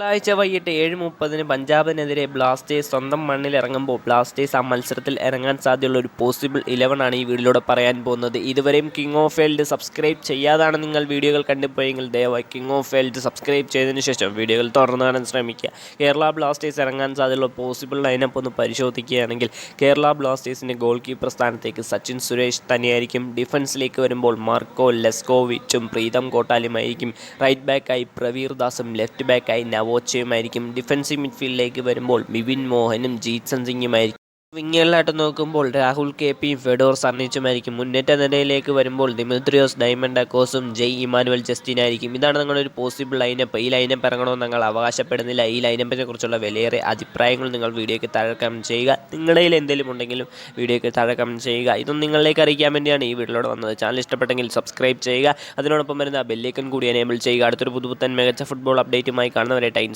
തിങ്കളാഴ്ച വൈകിട്ട് ഏഴ് മുപ്പതിന് പഞ്ചാബിനെതിരെ ബ്ലാസ്റ്റേഴ്സ് സ്വന്തം മണ്ണിൽ ഇറങ്ങുമ്പോൾ ബ്ലാസ്റ്റേഴ്സ് ആ മത്സരത്തിൽ ഇറങ്ങാൻ സാധ്യതയുള്ള ഒരു പോസിബിൾ ഇലവൻ ആണ് ഈ വീഡിയോയിലൂടെ പറയാൻ പോകുന്നത്. ഇതുവരെയും കിങ് ഓഫ് ഫീൽഡ് സബ്സ്ക്രൈബ് ചെയ്യാതാണ് നിങ്ങൾ വീഡിയോകൾ കണ്ടുപോയെങ്കിൽ ദയവായി കിങ് ഓഫ് ഫീൽഡ് സബ്സ്ക്രൈബ് ചെയ്തതിന് ശേഷം വീഡിയോകൾ തുടർന്ന് കാണാൻ ശ്രമിക്കുക. കേരള ബ്ലാസ്റ്റേഴ്സ് ഇറങ്ങാൻ സാധ്യതയുള്ള പോസിബിൾ ലൈനപ്പ് ഒന്ന് പരിശോധിക്കുകയാണെങ്കിൽ കേരള ബ്ലാസ്റ്റേഴ്സിന്റെ ഗോൾ കീപ്പർ സ്ഥാനത്തേക്ക് സച്ചിൻ സുരേഷ് തന്നെയായിരിക്കും. ഡിഫൻസിലേക്ക് വരുമ്പോൾ മാർക്കോ ലെസ്കോവിച്ചും പ്രീതം കോട്ടാലുമായിരിക്കും റൈറ്റ് ബാക്കായി പ്രവീർ ദാസും ലെഫ്റ്റ് ബാക്കായി നവോച്ചയുമായിരിക്കും ഡിഫൻസീവ് മിഡ്ഫീൽഡിലേക്ക് വരുമ്പോൾ ബിപിൻ മോഹനും ജീത്സൺ സിംഗുമായിരിക്കും. വിങ്ങലിലായിട്ട് നോക്കുമ്പോൾ രാഹുൽ കെ പിയും ഫെഡോർ സർണിച്ചുമായിരിക്കും മുന്നേറ്റ നിരയിലേക്ക് വരുമ്പോൾ ദിമിത്രിയോസ് ഡയമണ്ട് അക്കോസും ജയ് ഇമാനുവൽ ജസ്റ്റിനായിരിക്കും ഇതാണ് നിങ്ങളുടെ ഒരു പോസിബിൾ ലൈനപ്പ് ഈ ലൈനപ്പ് ഇറങ്ങണമെന്ന് ഞങ്ങൾ അവകാശപ്പെടുന്നില്ല. ഈ ലൈനപ്പിനെ കുറിച്ചുള്ള വിലയേറെ അഭിപ്രായങ്ങൾ നിങ്ങൾ വീഡിയോയ്ക്ക് താഴെ ചെയ്യുക. നിങ്ങളുടെ എന്തെങ്കിലും ഉണ്ടെങ്കിലും വീഡിയോയ്ക്ക് താഴെ ചെയ്യുക. ഇതൊന്നും നിങ്ങളിലേക്ക് അറിയിക്കാൻ വേണ്ടിയാണ് ഈ വീട്ടിലൂടെ വന്നത്. ചാനൽ ഇഷ്ടപ്പെട്ടെങ്കിൽ സബ്സ്ക്രൈബ് ചെയ്യുക. അതിനോടൊപ്പം വരുന്ന ബെല്ലേക്കൻ കൂടി എനേബിൾ ചെയ്യുക. അടുത്തൊരു പുതുപുത്തൻ മികച്ച ഫുട്ബോൾ അപ്ഡേറ്റുമായി കാണുന്നവരെ ടൈംസ്